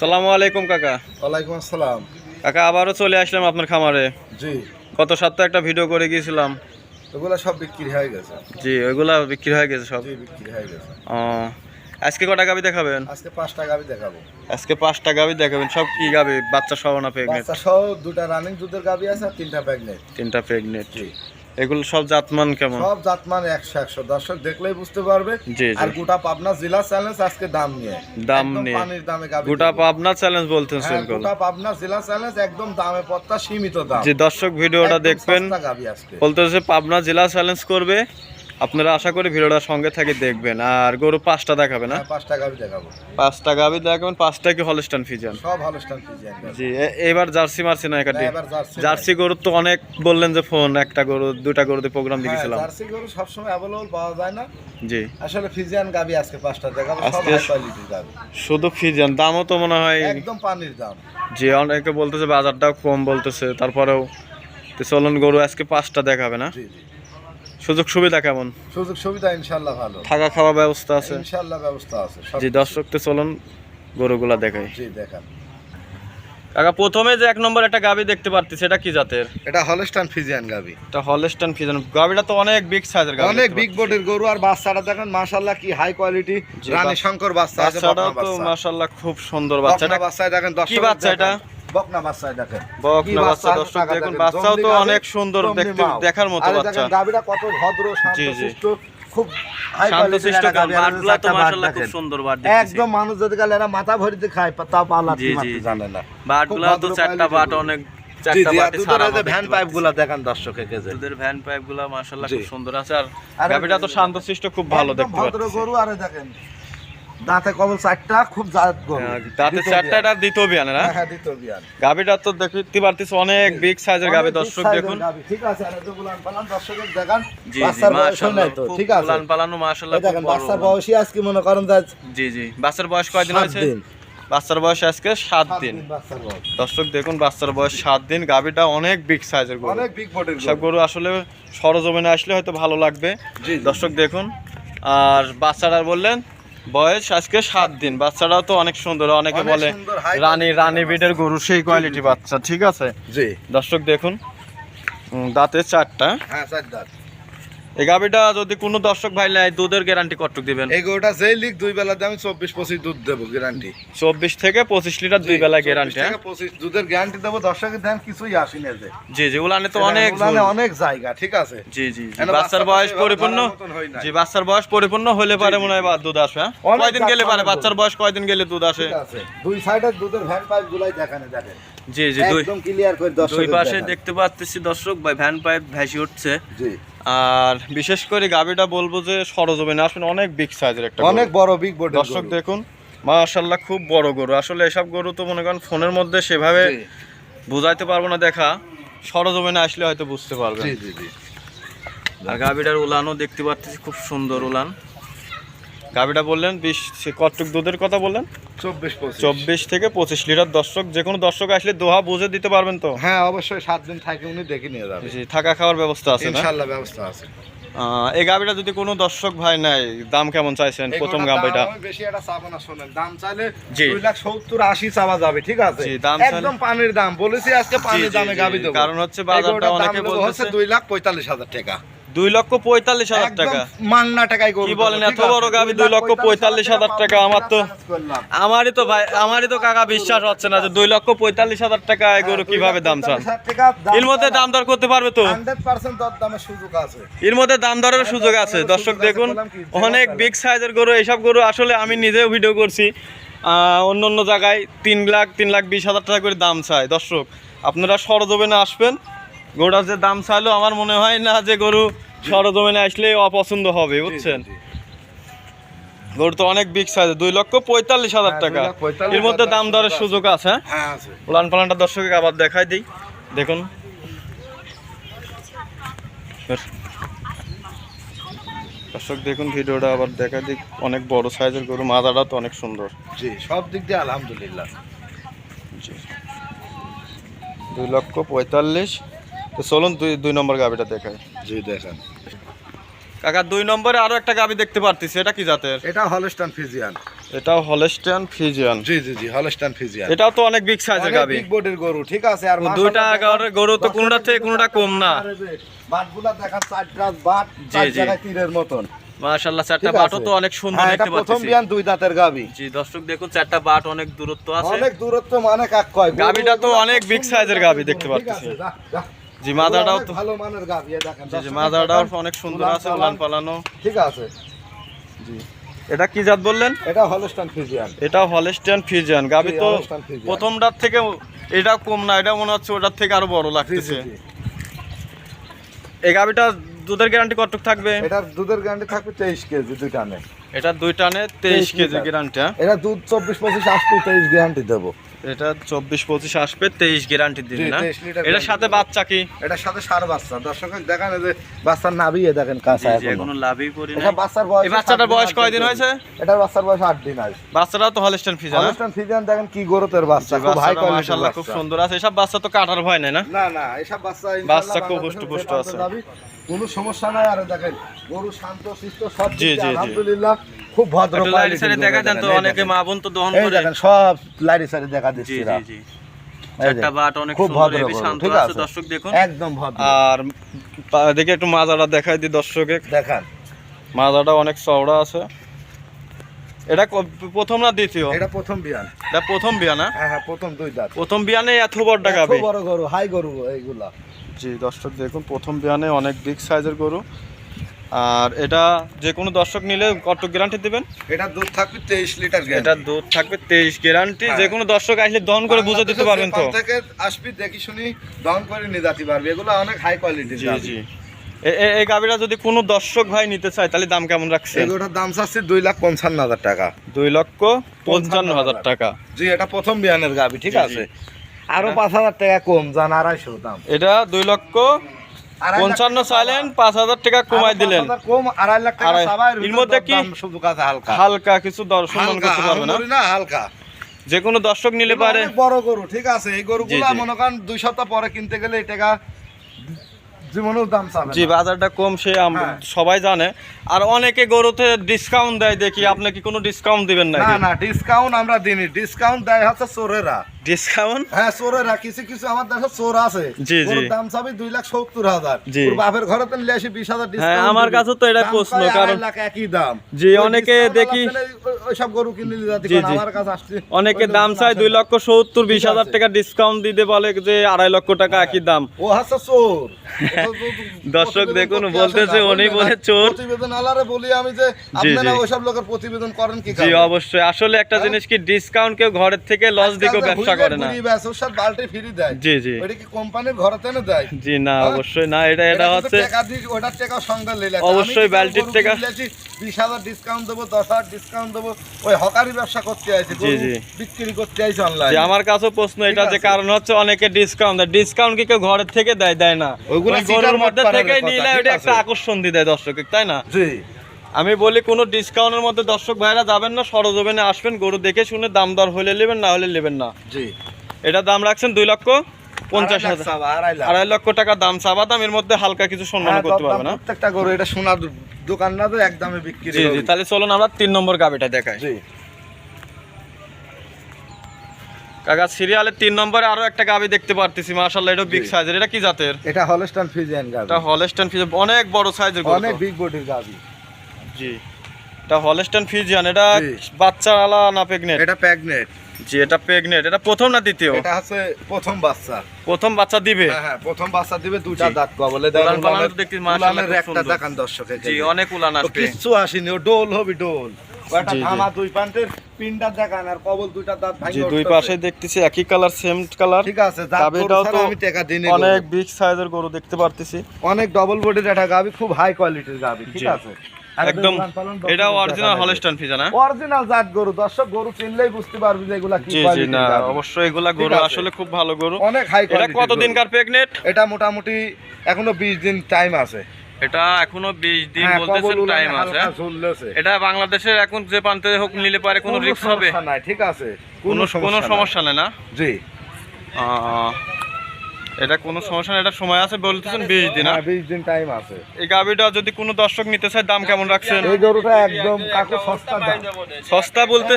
সালামু আলাইকুম কাকা। ওয়ালাইকুম আসসালাম। কাকা আবারও চলে আসলাম আপনার খামারে। জি। গত সপ্তাহে একটা ভিডিও করে গিয়েছিলাম। ওগুলো সব বিক্রি হয়ে গেছে। জি ওইগুলা বিক্রি হয়ে গেছে সব। জি বিক্রি হয়ে গেছে। ও, আজকে কটা গাবি দেখাবেন? আজকে পাঁচটা গাবি দেখাবো। আজকে পাঁচটা গাবি দেখাবেন। সব কি গাবি? বাচ্চা সহ না প্রেগনেন্ট বাচ্চা সহ দুটা রানিং দুধের গাবি আছে আর তিনটা প্রেগনেন্ট তিনটা প্রেগনেন্ট জি। এগুলো সব জাতমান কেমন? সব জাতমান একশো একশো। দর্শক দেখলেই বুঝতে পারবে। আর গোটা পাবনা জেলা চ্যালেঞ্জ আজকে দাম নিয়ে। দাম নিয়ে। পানির দামে গোটা পাবনা চ্যালেঞ্জ বলতেন হ্যাঁ, গোটা পাবনা জেলা চ্যালেঞ্জ একদম দামে পত্তা সীমিত দাম। যে দর্শক ভিডিওটা দেখবেন। বলতেছে পাবনা জেলা চ্যালেঞ্জ করবে। আপনারা আশা করি ভিডিওটা সঙ্গে থেকে দেখবেন। আর গরু পাঁচটা দেখাবে না? হ্যাঁ, পাঁচটা গাবি দেখাবো। পাঁচটা গাবি দেখাবেন পাঁচটা কি হলস্টান ফিজান সব হলস্টান ফিজিয়ান জি এবার জার্সি মারছি না একাটি? জার্সি জার্সি গরু তো অনেক বললেন যে ফোন একটা গরু দুটা গরুতে প্রোগ্রাম হ্যাঁ, দেখেছিলাম জার্সি গরু সবসময় অ্যাভেলেবল পাওয়া যায় না। জি। আসলে ফিজিয়ান আজকে পাঁচটা দেখাবো সব হাই কোয়ালিটির শুধু ফিজান দামও তো মনে হয় একদম পানির দাম। যে অনেকে বলতেছে বাজারটাও কম বলতেছে তারপরেও তো চলুন গরু আজকে পাঁচটা দেখাবে না? জি জি। সুযোগ সুবিধা কেমন? সুযোগ সুবিধা ইনশাল্লাহ ভালো। থাকা খাওয়া ব্যবস্থা আছে? ইনশাল্লাহ ব্যবস্থা আছে জি দর্শক তো চলুন গরুগুলা দেখাই। জি দেখান। কাকা প্রথমে যে এক নম্বর একটা গাবি দেখতে পারতি সেটা কি জাতের? এটা হলস্টান ফিজিয়ান গাবি। এটা হলস্টান ফিজান গাবিটা তো অনেক বিগ সাইজের গাবি অনেক বিগ বডির গরু আর বাচ্চাটা দেখেন মাশাআল্লাহ কি হাই কোয়ালিটি রানী শঙ্কর বাচ্চা আছে বাচ্চাটাও বকনা তো বাচ্চা। মাশাআল্লাহ খুব সুন্দর বকনা বাচ্চাটা বাচ্চায় দেখেন দর্শক বাচ্চা এটা? বকনা বাচ্চায় দেখেন। বকনা বাচ্চা বাচ্চা, দর্শক দেখুন বাচ্চাও তো অনেক সুন্দর দেখতে। দেখার মতো বাচ্চা। কত ভদ্র। শান্তশিষ্ট শান্তশিষ্ট বাটগুলা তো মাশাআল্লাহ সুন্দর বাট একদম মানুষ যদি গেলে এরা মাথা ভরিতে খায় পালা। জানে না। বাটগুলা তো চারটা বাট অনেক খুব ভালো দেখতে দাঁতে কবল চারটা খুব জাত হ্যাঁ, বিয়ানে। না হ্যাঁ, হ্যাঁ বিয়ান। গাবিটা তো দেখতে পারতেছি অনেক বিগ সাইজের গাবি দর্শক দেখুন। ঠিক আছে আর পালান দর্শকের দেখান জি জি বাচ্চার বয়স মাশাআল্লাহ তো ঠিক আছে। উলান পালানো মাশাআল্লাহ দেখেন বাচ্চার বয়সই আজকে মনে করেন জি জি বাচ্চার বয়স কয়দিন হয়েছে? বাচ্চার বয়স আজকে সাত দিন। বাচ্চার দর্শক দেখুন বাচ্চার বয়স সাত দিন অনেক বিগ সাইজের গরু। অনেক বিগ বডির সব গরু। আসলে সরজমিনে আসলে হয়তো ভালো লাগবে। দর্শক দেখুন আর বাচ্চাটার বললেন বয়স আজকে সাত দিন বাচ্চারা তো অনেক সুন্দর অনেকে বলে রানী রানী বিডের বিটের গরু সেই কোয়ালিটি বাচ্চা ঠিক আছে? জি। দর্শক দেখুন দাঁতের চারটা। হ্যাঁ চার দাঁত। এই গাবিটা যদি কোনো দর্শক ভাই নেয় দুধের গ্যারান্টি কতটুক দিবেন? এই গরুটা যেই লিখ দুই বেলাতে আমি চব্বিশ পঁচিশ দুধ দেবো গ্যারান্টি চব্বিশ থেকে পঁচিশ লিটার দুই বেলা গ্যারান্টি পঁচিশ দুধের গ্যারান্টি দেবো দর্শকের দেন কিছুই আসি না যে। জি জি উলানে তো অনেক উলানে অনেক জায়গা ঠিক আছে? জি জি জি। বাচ্চার বয়স পরিপূর্ণ? ধরার মতন নাই। জি বাচ্চার বয়স পরিপূর্ণ হলে পারে মনে হয় বা দুধ আসবে হ্যাঁ? কয়দিন গেলে পারে বাচ্চার বয়স কয়দিন গেলে দুধ আসে? দুই সাইডের দুধের ভ্যান পাইপ গুলাই দেখানে জি জি দুই একদম ক্লিয়ার করে দর্শক দুই পাশে দেখতে পাচ্ছি দর্শক ভাই ভ্যান পাইপ ভেসে উঠছে। জি। আর বিশেষ করে গাবিটা বলব যে সরজমিনে আসলে অনেক বিগ সাইজের একটা অনেক বড় বিগ বড় দর্শক দেখুন মাশাল্লাহ খুব বড় গরু। আসলে এসব গরু তো মনে করেন ফোনের মধ্যে সেভাবে বোঝাইতে পারব না দেখা। সরজমিনে আসলে হয়তো বুঝতে পারবেন। আর গাবিটার উলানও দেখতে পাচ্ছি খুব সুন্দর উলান। গাবিটা বললেন বিশ কতটুক দুধের কথা বললেন? চব্বিশ চব্বিশ থেকে পঁচিশ লিটার দর্শক যে কোনো দর্শক আসলে দোহা বুঝে দিতে পারবেন তো? হ্যাঁ অবশ্যই সাত দিন থাকে উনি দেখে নিয়ে যাবে। জি, থাকা খাওয়ার ব্যবস্থা আছে ইনশাল্লাহ ব্যবস্থা আছে। এই গাবিটা যদি কোনো দর্শক ভাই নেয় দাম কেমন চাইছেন প্রথম গাবিটা বেশি একটা চাবো না শোনেন দাম চাইলে লাখ সত্তর আশি চাওয়া যাবে ঠিক আছে? দাম একদম পানির দাম বলেছি আজকে পানির দামে গাবি দেবো। কারণ হচ্ছে বাজারটা অনেকে দেবো বলতেছে- দুই লাখ পঁয়তাল্লিশ হাজার টাকা। দুই লক্ষ পঁয়তাল্লিশ হাজার টাকা। মাংনা টাকায় কি বলেন, এত বড় গাভী দুই লক্ষ পঁয়তাল্লিশ হাজার টাকা, আমার তো- আমারই তো ভাই আমারই তো কাকা বিশ্বাস হচ্ছে না যে দুই লক্ষ পঁয়তাল্লিশ হাজার টাকা গরু হ্যাঁ, কীভাবে দাম চান? এর মধ্যে দাম দর করতে পারবে তো? 100% দরদামের সুযোগ আছে। এর মধ্যে দাম দরের সুযোগ আছে। দর্শক দেখুন অনেক বিগ সাইজের গরু এইসব গরু আসলে আমি নিজেও ভিডিও করছি। আহ, অন্য অন্য জায়গায় তিন লাখ তিন লাখ বিশ হাজার টাকা করে দাম চায়। দর্শক আপনারা সরজমিনে আসবেন গরুটার যে দাম চাইলেও আমার মনে হয় না যে গরু সরজমিনে আসলে অপছন্দ হবে বুঝছেন। গরু তো অনেক বিগ সাইজ দুই লক্ষ পঁয়তাল্লিশ হাজার হ্যাঁ, টাকা। এর মধ্যে দাম দরের সুযোগ আছে। হ্যাঁ? হ্যাঁ উলান পালানটা দর্শককে আবার দেখাই দিই। দেখুন। দর্শক দেখুন ভিডিওটা আবার দেখা দিক অনেক বড় সাইজের গরু মাজাটা তো অনেক সুন্দর। জি সব দিক দিয়ে আলহামদুলিল্লাহ। জি। দুই লক্ষ পঁয়তাল্লিশ তো চলুন দুই দুই নম্বর গাবিটা দেখাই। জি দেখেন। কাকা দুই নম্বরে আরও একটা গাবি দেখতে পারতেছি এটা কি জাতের? এটা হলস্টান ফিজিয়ান এটাও হলেস্টিয়ান ফিজিয়ান জি জি জি হলস্টাইন ফিজিয়ান এটাও তো অনেক বিগ সাইজের গাবি। বিগ বডির গরু ঠিক আছে? আর দুইটা গরু তো কোনোটা থেকে কোনোটা কম না। বাটগুলা দেখা চার রাত বাট চার। জায়গায় তীরের মতন। মাশাআল্লাহ চারটা বাটও তো অনেক সুন্দর হ্যাঁ, দেখতে প্রথম বিয়ান দুই দাঁতের গাবি। জি দর্শক দেখুন চারটা বাট অনেক দূরত্ব আছে। অনেক দূরত্ব মানে কাক কয়? গাভীটা তো অনেক খুব সাইজের গাভী দেখতে যা। জি তো ভালো মানের গাভী দেখেন জি জি অনেক সুন্দর আছে। উলান পালানো ঠিক আছে। জি। এটা কি জাত বললেন? এটা হলস্টাইন ফিজিয়ান এটাও হলেস্টিয়ান ফিজিয়ান গাবি তো প্রথমটার থেকে এটা কম না এটা মনে হচ্ছে ওটার থেকে আরও বড় লাগতেছে। এই গাবিটা দুধের গ্যারান্টি কতটুক থাকবে? এটার দুধের গ্যারান্টি থাকবে তেইশ কেজি দুই টানে। এটা দুই টানে তেইশ 23 কেজি। গ্যারান্টি এটা দুধ চব্বিশ পঁচিশ আসবে তেইশ গ্যারান্টি দেবো। এটা চব্বিশ পঁচিশ আসবে তেইশ গ্যারান্টি জি, না? 23 এটার সাথে বাচ্চা কি? এটার সাথে সার বাচ্চা। দর্শকের দেখেন যে বাচ্চার নাবিয়ে দেখেন কাঁচা এখনও। লাভই করি এটা না বাচ্চার বয়স এই বাচ্চাটার বয়স কয়দিন হয়েছে? এটার বাচ্চার বয়স আট দিন আছে বাচ্চাটাও তো হলেস্টিয়ান ফিজিয়ান অনুষ্ঠান ফিজিয়ান দেখেন কি গরুতের বাচ্চা খুব হাই মাশাআল্লাহ খুব সুন্দর আছে। এসব বাচ্চা তো কাটার ভয় নাই না? না না এসব বাচ্চা বাচ্চা খুব হুষ্ট-পুষ্ট আছে। কোনো সমস্যা নাই। আর দেখেন গরু শান্ত শিষ্ট সব। আলহামদুলিল্লাহ। খুব ভদ্র দেখা যান তো অনেকে মা বোন তো দহন করে। দেখেন সব লাইরি দেখা জি দিচ্ছি জি। জি চারটা বাট অনেক সুন্দর ভদ্র শান্ত আছে আছে। দর্শক দেখুন। একদম ভদ্র। আর দেখি একটু মাজাটা দেখাই দিই দর্শকে। দেখান। মাজাটা অনেক চওড়া আছে। এটা প্রথম না দ্বিতীয়? এটা প্রথম বিয়ান। এটা প্রথম না হ্যাঁ? হ্যাঁ প্রথম দুই দাঁত। প্রথম বিয়ানে এত বড় এত বড় গরু হাই গরু এইগুলা। জি দর্শক দেখুন প্রথম বিয়ানে অনেক বিগ সাইজের গরু। আর এটা যে কোনো দর্শক নিলে কত গ্যারান্টি দিবেন? এটা দুধ থাকবে তেইশ লিটার এটা দুধ থাকবে তেইশ গ্যারান্টি। যে কোনো দর্শক আসলে দহন করে বুঝে দিতে পারবেন তো। থেকে আসবি দেখি শুনি দহন করে নিয়ে যেতে পারবি। এগুলো অনেক হাই কোয়ালিটির জি জি। এই গাবিটা যদি কোনো দর্শক ভাই নিতে চায় তাহলে দাম কেমন রাখছেন? এগুলোর দাম চাচ্ছি দুই লাখ পঞ্চান্ন হাজার টাকা। দুই লক্ষ পঞ্চান্ন হাজার টাকা। জি এটা প্রথম বিয়ানের গাবি ঠিক। আছে? আরও পাঁচ হাজার টাকা কম যান আড়াইশো দাম। এটা দুই লক্ষ পঞ্চান্ন চাইলেন পাঁচ হাজার টাকা কমাই দিলেন। কম আড়াই লাখ টাকা এর মধ্যে কি? হালকা। হালকা কিছু দর্শন করতে পারবে না? হালকা যে কোনো দর্শক নিলে পারে। বড় গরু ঠিক আছে? এই গরুগুলা। মনে করেন দুই সপ্তাহ পরে কিনতে গেলে এই টাকা জি বাজারটা কম সে হ্যাঁ। সবাই জানে। আর অনেকে গরুতে ডিসকাউন্ট দেয় দেখি আপনি কি কোনো ডিসকাউন্ট দিবেন না না ডিসকাউন্ট আমরা দিনি ডিসকাউন্ট দেয় হচ্ছে চোরেরা। ডিসকাউন্ট হ্যাঁ চোরেরা কিছু কিছু আমার দেশে চোর আছে। জি, জি। দাম চাবি দুই লাখ সত্তর হাজার। বাপের ঘরে তো নিলে আসি বিশ হাজার হ্যাঁ, আমার কাছে তো এটা প্রশ্ন, কারণ- একই দাম। জি, অনেকে দেখি- আলাপ পেলে ওই- ওইসব গরু কিনে যাতে জি, কারণ জি। আমার কাছে আসছে। অনেকে দাম আসে দুই লক্ষ সত্তর বিশ হাজার টাকা ডিসকাউন্ট দিতে বলে যে আড়াই লক্ষ টাকা একই দাম। ও চোর। দর্শক দেখুন, বলতেছে উনি বলে চোর। প্রতিবেদন আলারে বলি আমি যে আপনারা। ওইসব লোকের প্রতিবেদন করেন কি জি অবশ্যই। আসলে একটা হ্যাঁ? জিনিস কি ডিসকাউন্ট কেউ ঘরের থেকে লস দিকেও আজকাল ব্যবসা করে না। ওর বালতি ফ্রি দেয়। জি জি। কি কোম্পানির দেয়? জি না হ্যাঁ? অবশ্যই না এটা এটা হচ্ছে টাকা দিয়ে ওটার টাকা সঙ্গে লেলে অবশ্যই বালতির টাকা- বিশ হাজার ডিসকাউন্ট দেবো দশ হাজার ডিসকাউন্ট দেবো। ওই হকারি ব্যবসা করতে আইছে জি, জি। বিক্রি করতে আইছে অনলাইন আমার কাছেও প্রশ্ন এটা যে কারণ হচ্ছে অনেকে ডিসকাউন্ট দেয়। ডিসকাউন্ট কি কেউ ঘরের থেকে দেয় দেয় না। ওইগুলো ওই গরুর মধ্যে থেকেই নিলে ওটা একটা আকর্ষণ দিয়ে দেয় দর্শক তাই না? জি। আমি বলি কোনো ডিসকাউন্টের মধ্যে দর্শক ভাইরা যাবেন না সরজমিনে আসবেন গরু দেখে শুনে দাম দর হলে নেবেন না হলে নেবেন না। জি। এটা দাম রাখছেন দুই লক্ষ পঞ্চাশ হাজার। আড়াই লক্ষ টাকা দাম চাবা দাম এর মধ্যে হালকা কিছু সম্মান হ্যাঁ, করতে পারবে না। প্রত্যেকটা গরু এটা সোনার দোকান না তো একদমে বিক্রি জি জি তাহলে চলুন আমরা তিন নম্বর গাবিটা দেখাই। জি। কাকা সিরিয়ালের তিন নম্বরে আরও একটা গাবি দেখতে পারতেছি মাশাআল্লাহ এটা বিগ সাইজের এটা কি জাতের? এটা হলস্টাইন ফ্রিজিয়ান গাবি এটা হলস্টাইন অনেক বড় সাইজের গরু অনেক বিগ বডির গাবি জি। এটা হলস্টাইন ফিজিয়ান এটা বাচ্চা আলা না প্রেগনেন্ট এটা প্যাগনেট জি এটা প্রেগনেন্ট এটা প্রথম না দ্বিতীয়? এটা হচ্ছে প্রথম বাচ্চা। প্রথম বাচ্চা দিবে? হ্যাঁ হ্যাঁ প্রথম বাচ্চা দিবে দুইটা দাঁত কবলে পালান দেখতে মাশাআল্লাহ একটা। দেখান জি অনেক উলান আসবে। আসেনি ও ডোল হবে ডোল। কয়টা। ধামা দুই প্যান্টের পিনটা দেখান আর কবল দুইটা দাঁত জি দুই পাশে দেখতেছি একই কালার সেম কালার। ঠিক আছে দাঁত তো আমি টাকা দিইনি অনেক। বিগ সাইজের গরু দেখতে পারতেছি। অনেক ডবল বডির একটা গাবি খুব হাই কোয়ালিটির গাবি ঠিক আছে। একদম এটা অরিজিনাল হলস্টাইন না অরিজিনাল জাত গরু দর্শক গরু চিনলেই বুঝতে পারবি যে এগুলা কি জি না অবশ্যই এগুলা গরু আসলে খুব ভালো গরু। অনেক হাই এটা কোয়ালিটি দিনকার প্রেগনেন্ট এটা মোটামুটি এখনও 20 দিন টাইম আছে। এটা এখনও 20 দিন হ্যাঁ, বলতেছেন টাইম আছে। এটা বাংলাদেশের এখন যে প্রান্তে হোক নিলে পারে কোনো রিস্ক হবে? সমস্যা ঠিক আছে। কোনো কোনো সমস্যা নেই। না? জি। এটা কোনো সমস্যা না এটা সময় আছে বলতেছেন বিশ দিন হ্যাঁ হ্যাঁ? বিশ দিন টাইম আছে। এই গাভিটা যদি কোনো দর্শক নিতে চায় দাম কেমন রাখছেন? এই গরুটা একদম কাকু সস্তা দাম। সস্তা বলতে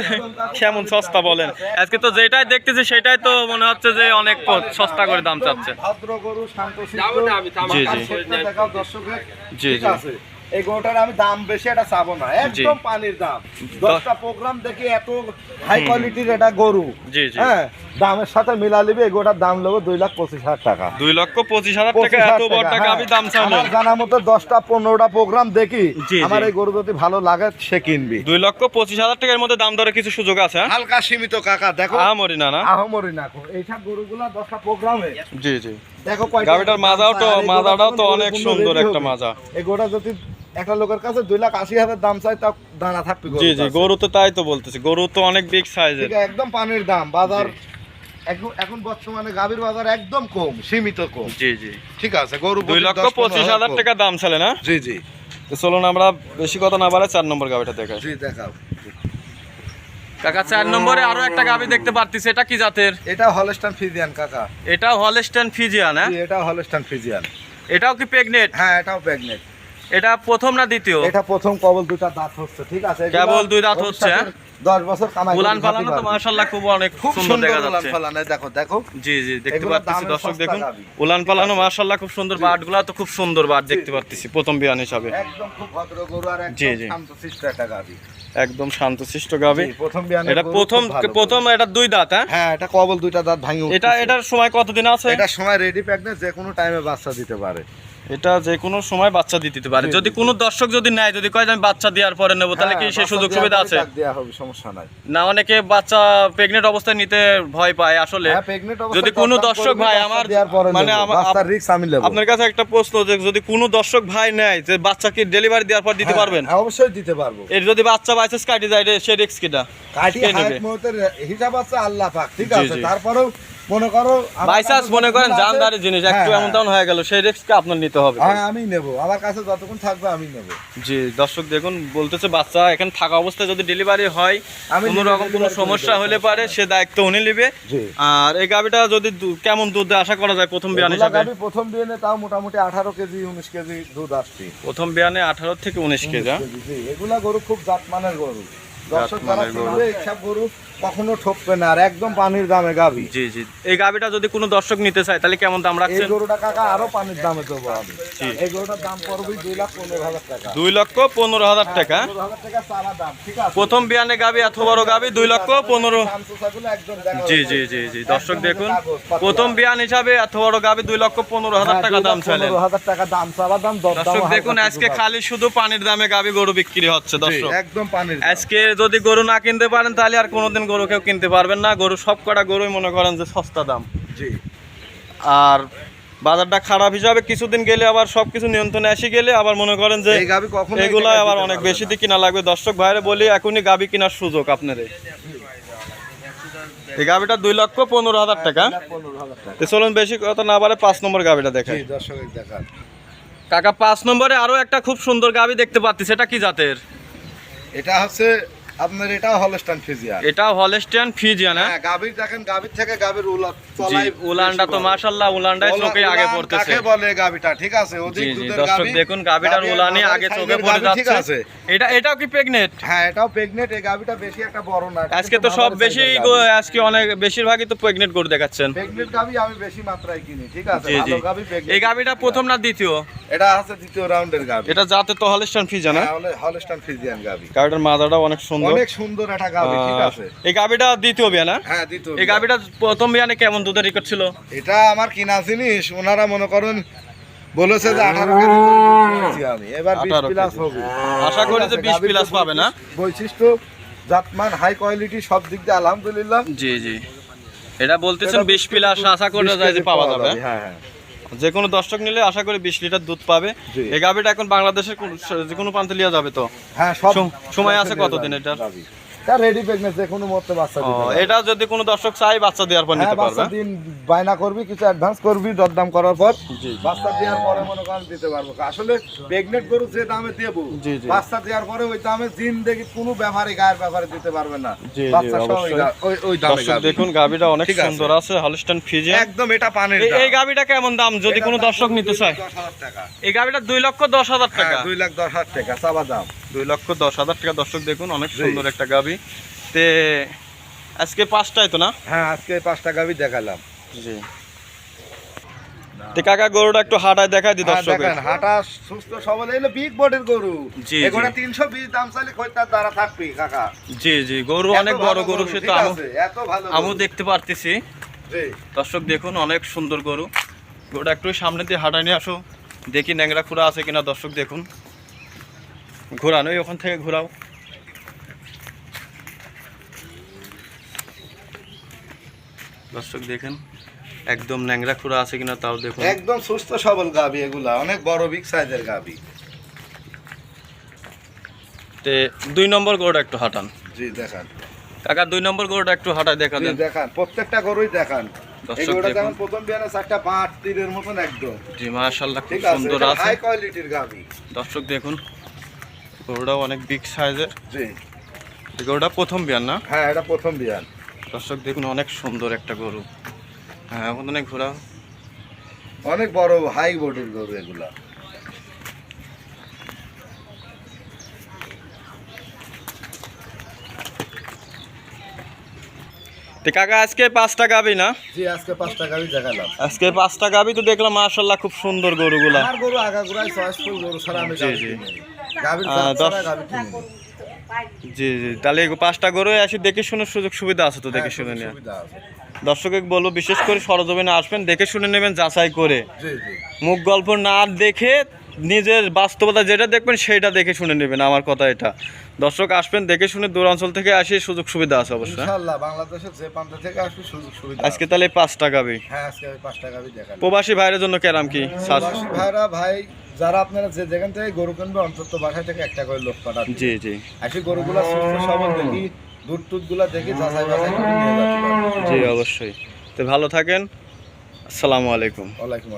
কেমন সস্তা বলেন? আজকে তো যেটাই দেখতেছি সেটাই তো মনে হচ্ছে যে অনেক সস্তা করে দাম চাচ্ছে। ভদ্র গরু শান্ত জি, জি। জি, জি। এই গরুটার আমি দাম বেশি এটা চাবো না। একদম পানির দাম। দশটা প্রোগ্রাম দেখে এত হাই কোয়ালিটির এটা গরু। হ্যাঁ দামের সাথে মিলা লিবে এই গরুটার দাম নেব দুই লাখ পঁচিশ হাজার টাকা। দুই লক্ষ পঁচিশ হাজার টাকা এত বড় টাকা হ্যাঁ। আমি দাম চাইলেন আমার জানা মতো দশটা পনেরোটা প্রোগ্রাম দেখি আমার এই গরু যদি ভালো লাগে সে কিনবি। দুই লক্ষ পঁচিশ হাজার টাকার মধ্যে দাম দরে কিছু সুযোগ আছে হ্যাঁ? হালকা সীমিত কাকা দেখো। আহামরি না না? আহমরি না এইসব গরুগুলা দশটা প্রোগ্রামে জি জি। দেখো গাভিটার মাজাও তো দাম মাজাটাও তো অনেক সুন্দর একটা মাজা। এই গরুটা যদি একটা লোকের কাছে দুই লাখ আশি হাজার দাম চাই তা দানা থাকবে জি জি গরু তো তাই তো বলতেছি। গরু তো অনেক বিগ সাইজের একদম পানির দাম। বাজার এখন এখন বর্তমানে গাভীর বাজার একদম কম সীমিত কম। জি জি। ঠিক আছে গরু দুই লক্ষ পঁচিশ হাজার টাকা দাম চলে না? জি জি। তো চলুন আমরা বেশি কথা না বাড়াই চার নম্বর গাভিটা দেখাই। জি দেখাও। কাকা চার নম্বরে আরও একটা গাভি দেখতে পারতেছি। এটা কি জাতের? এটা হলস্টান ফিজিয়ান কাকা। এটা হলস্টেন ফিজিয়ান হ্যাঁ? এটা হলস্টান ফিজিয়ান এটাও কি প্রেগনেট হ্যাঁ এটাও প্রেগনেন্ট এটা প্রথম না দ্বিতীয়? এটা প্রথম কবল দুটা দাঁত হচ্ছে ঠিক আছে? কেবল দুই দাঁত হচ্ছে, হ্যাঁ? ভবিষ্যতের দশ বছর কামাই করে উলান পালানো তো পারবে। মাশাল্লাহ খুব অনেক খুব সুন্দর দেখা উলান যাচ্ছে। পালানো দেখো দেখো। জি জি দেখতে পাচ্ছি দর্শক দেখুন। গাভী। উলান পালানো মাশাল্লাহ খুব সুন্দর বাটগুলা তো খুব সুন্দর বাট দেখতে পাচ্ছি প্রথম বিয়ান হিসাবে। একদম খুব ভদ্র গরু আর একদম। শান্তশিষ্ট একটা গাভী একদম শান্তশিষ্ট বিয়ানের এটা প্রথম প্রথম এটা দুই দাঁত হ্যাঁ? হ্যাঁ এটা কবল দুইটা দাঁত ভাঙি এটা এটার সময় কতদিন আছে? এটা সময় রেডি প্যাকনে যে কোনো টাইমে বাচ্চা দিতে পারে। এটা যে কোনো সময় বাচ্চা দিতে দিতে পারে। যদি কোনো দর্শক যদি নেয় যদি কয় আমি বাচ্চা দেওয়ার পরে নেব তাহলে কি হ্যাঁ, সে সুযোগ সুবিধা আছে? দেওয়া হবে সমস্যা নাই। না অনেকে বাচ্চা প্রেগনেন্ট অবস্থায় নিতে ভয় পায় আসলে। হ্যাঁ, যদি কোনো দর্শক ভাই আমার মানে আমার বাচ্চার আমি আপনার কাছে একটা প্রশ্ন যে যদি কোনো দর্শক ভাই নেয় যে বাচ্চা কি ডেলিভারি দেওয়ার পর দিতে হ্যাঁ, পারবেন? অবশ্যই দিতে পারব। এর যদি বাচ্চা বাইসেস কাটি যায় সে রিস্ক কিটা? কাটি হিসাব আছে আল্লাহ পাক ঠিক আছে? তারপরেও মনে করো বাইসাস মনে করেন জানদারি জিনিস একটু হ্যাঁ, এমন তেমন হয়ে গেল সেই রিস্ককে আপনার নিতে হবে। হ্যাঁ আমি নেব। আমার কাছে যতক্ষণ থাকবে আমি নেব। জি দর্শক দেখুন বলতেছে বাচ্চা এখানে থাকা অবস্থায় যদি ডেলিভারি হয় কোনো রকম কোনো সমস্যা হলে পারে সে দায়িত্ব উনি নেবে। আর এই গাভিটা যদি কেমন দুধ আশা করা যায় প্রথম বিয়ান হিসাবে? গাভী প্রথম বিয়েনে তাও মোটামুটি আঠারো কেজি উনিশ কেজি দুধ আসছে। প্রথম বিয়ানে আঠারো থেকে উনিশ কেজি হ্যাঁ? এগুলা গরু খুব জাতমানের গরু। দর্শক যারা জাতমানের গরু। কিনবে এইসব গরু কখনো ঠকবে না আর একদম পানির দামে গাভী জি জি। এই গাভিটা যদি কোনো দর্শক নিতে চায় তাহলে কেমন দাম এই রাখছেন? গরুটা কাকা আরও পানির দামে দেবো আমি। জি। এই গরুটার দাম পড়বে দুই লাখ পনেরো হাজার টাকা। দুই লক্ষ পনেরো হাজার টাকা। পনেরো হাজার টাকা চালা দাম ঠিক আছে? প্রথম বিয়ানে গাভি এত বড় গাভি দুই লক্ষ পনেরো শামসুসাগুলো একদম দেখা জি জি জি জি। দর্শক দেখুন প্রথম বিয়ান হিসাবে এত বড় গাভি দুই লক্ষ পনেরো হাজার হ্যাঁ, টাকা দাম চাইলেন। পনেরো হাজার টাকা দাম চাওয়া দাম দর দর্শক দেখুন আজকে খালি শুধু পানির দামে গাভি গরু বিক্রি হচ্ছে দর্শক। একদম পানির দাম। আজকে যদি গরু না কিনতে পারেন তাহলে আর কোনোদিন গরু কেউ কিনতে পারবেন না। গরু সব কটা গরুই মনে করেন যে সস্তা দাম। জি। আর বাজারটা খারাপ হিসাবে কিছুদিন গেলে আবার সবকিছু নিয়ন্ত্রণে এসে গেলে আবার মনে করেন যে এগুলো আবার অনেক বেশি দিয়ে কিনা লাগবে। দর্শক ভাইরে বলি এখনই গাবি কেনার সুযোগ আপনাদের। এই গাবিটা দুই লক্ষ পনেরো হাজার টাকা। চলুন বেশি কথা না পারে পাঁচ নম্বর গাবিটা দেখাই জি কাকা পাঁচ নম্বরে আরও একটা খুব সুন্দর গাবি দেখতে পাচ্ছি সেটা কি জাতের? এটা হচ্ছে আপনার এটা হলস্টান ফিজিয়ান এটা হলেস্টিয়ান ফিজিয়ান হ্যাঁ? হ্যাঁ গাভীর দেখেন গাভীর থেকে গাভীর উলান চলাই উলানটা তো। মাশাল্লাহ উলানটাই চোখে আগে পড়তেছে। কাকে বলে গাভীটা? ঠিক আছে অধিক দুধের গাভী। দেখুন উলানি আগে চোখে পড়ে গাভী, ঠিক আছে। এটা এটাও কি প্রেগনেন্ট হ্যাঁ এটাও প্রেগনেন্ট এই গাভীটা বেশি একটা বড় না আজকে তো সব বেশি। আজকে অনেক বেশিরভাগই তো প্রেগনেন্ট করে দেখাচ্ছেন। প্রেগনেন্ট গাভী আমি বেশি মাত্রায় কিনি ঠিক আছে ভালো গাভী এই গাবিটা প্রথম না দ্বিতীয়? এটা আছে দ্বিতীয় রাউন্ডের গাভী। এটা জাতে তো হলেস্টান ফিজিয়ান হ্যাঁ? হ্যাঁ হলস্টান ফিজিয়ান গাভী। মাথাটা অনেক সুন্দর। অনেক সুন্দর একটা গাভী ঠিক আছে। এই গাবিটা দ্বিতীয় বিয়ান হ্যাঁ দ্বিতীয় এই গাবিটা প্রথম বিয়ানে কেমন দুধের রেকর্ড ছিল? এটা আমার কিনা জিনিস ওনারা মনে করেন বলেছে যে আঠারো কেজি আমি। এবার বিশ 18 প্লাস হবে। আশা করি যে ঠিক আছে, 20 প্লাস পাবে না? বৈশিষ্ট্য জাতমান হাই কোয়ালিটি সব দিক দিয়ে আলহামদুলিল্লাহ। জি জি। এটা বলতেছেন বিশ পিলাস আশা করা 20 যায় যে পাওয়া যাবে হ্যাঁ হ্যাঁ। যে কোনো দর্শক নিলে আশা করি বিশ লিটার দুধ পাবে। এই গাভিটা এখন বাংলাদেশের যে কোনো প্রান্তে নিয়ে যাবে তো? হ্যাঁ সময় আছে কতদিন এটা এটার? গাভী। তা রেডি প্রেগনেন্সি কোনো মতে বাচ্চা দিতে এটা যদি কোনো দর্শক চাই বাচ্চা দেওয়ার পর হ্যাঁ নিতে পারবে। বাচ্চা দিন বায়না করবি কিছু অ্যাডভান্স করবি দরদাম করার পর বাচ্চা দেওয়ার পরে মনে করেন দিতে পারব। আসলে প্রেগনেন্ট গরু যে দামে দেবো। বাচ্চা দেওয়ার পরে ওই দামে জিন দেখি কোনো ব্যাপারে গায়ের ব্যাপারে দিতে পারবে না। বাচ্চা ওই ওই- দামে দেখুন গাবিটা অনেক সুন্দর আছে হলস্টাইন ফিজিয়ান একদম এটা পানির এই- গাবিটা কেমন দাম? যদি কোনো দর্শক নিতে চায়। টাকা। এই গাবিটা দুই লক্ষ দশ হাজার টাকা। হ্যাঁ, দুই লাখ দশ হাজার টাকা চাবা দাম। দুই লক্ষ দশ হাজার টাকা। দর্শক দেখুন অনেক সুন্দর একটা গাবি। তে আজকে পাঁচটায় তো না? হ্যাঁ আজকে পাঁচটা গাভি দেখালাম। জি। তে কাকা গরুটা একটু হাঁটায় দেখাই দি হ্যাঁ, দর্শক দেখেন হাঁটা সুস্থ সবল। এগুলো বিগ বডির গরু। জি, এগুলো জি। তিনশো বিশ দাম চাইলে দ্বারা থাকবি কাকা। জি জি গরু অনেক বড় গরু সে তো আমু এত ভালো আমু। দেখতে পারতেছি। জি। দর্শক দেখুন অনেক সুন্দর গরু। গরুটা একটু সামনে দিয়ে হাঁটায় নিয়ে আসো। দেখি ন্যাংরা খুঁড়া আছে কিনা দর্শক দেখুন। ঘোরানো ওখান থেকে ঘোরাও। দর্শক দেখেন একদম ন্যাংরা খুঁড়া আছে কিনা তাও দেখুন। একদম সুস্থ সবল গাভি এগুলা অনেক বড় বিগ সাইজের গাভি তে দুই নম্বর গরুটা একটু হাঁটান। জি দেখান। কাকা দুই নম্বর গরুটা একটু হাঁটায় দেখা জি, দেন দেখান। প্রত্যেকটা গরুই দেখান। দর্শক দেখুন। গরুটাও অনেক বিগ সাইজের জি। গরুটা প্রথম বিয়ান না? হ্যাঁ এটা প্রথম বিয়ান দর্শক দেখুন অনেক সুন্দর একটা গরু। হ্যাঁ এখন অনেক ঘোরা অনেক বড় হাই বডির গরু এগুলা। তো কাকা আজকে পাঁচটা গাবি না? জি আজকে পাঁচটা গাভি দেখালাম। আজকে পাঁচটা গাবি তো দেখলাম মাশাল্লাহ খুব সুন্দর গরুগুলা। গরু আগাগুড়াই চয়েসফুল গরু ছাড়া আমি জি, জি। জি জি তাহলে পাঁচটা গরু আসি দেখে শুনে সুযোগ সুবিধা আছে তো দেখে হ্যাঁ, শুনে আছে। দর্শক বলব বিশেষ করে সরজমিনে আসবেন দেখে শুনে নেবেন যাচাই করে। মুখ গল্প না দেখে নিজের বাস্তবতা যেটা দেখবেন সেটা দেখে শুনে নেবেন আমার কথা এটা। দর্শক আসবেন দেখে শুনে দূরাঞ্চল থেকে আসি সুযোগ সুবিধা আছে অবশ্যই বাংলাদেশের যে প্রান্ত থেকে আসবে সুযোগ সুবিধা আজকে তাহলে গাবি আছে। হ্যাঁ প্রবাসী ভাইয়ের জন্য কেরাম কি? ভাইরা ভাই যারা আপনারা যে যেখান থেকে গরু কিনবে অন্তত বাসায় থেকে একটা করে লোক পাঠান জি জি। আসি গরুগুলা সুস্থ সবল দেখি দুধ টুধগুলা দেখি যাচাই বাছাই করে নিয়ে যাতে পারবে জি অবশ্যই। তো ভালো থাকেন। আসসালামু আলাইকুম। ওয়ালাইকুম আসসালাম।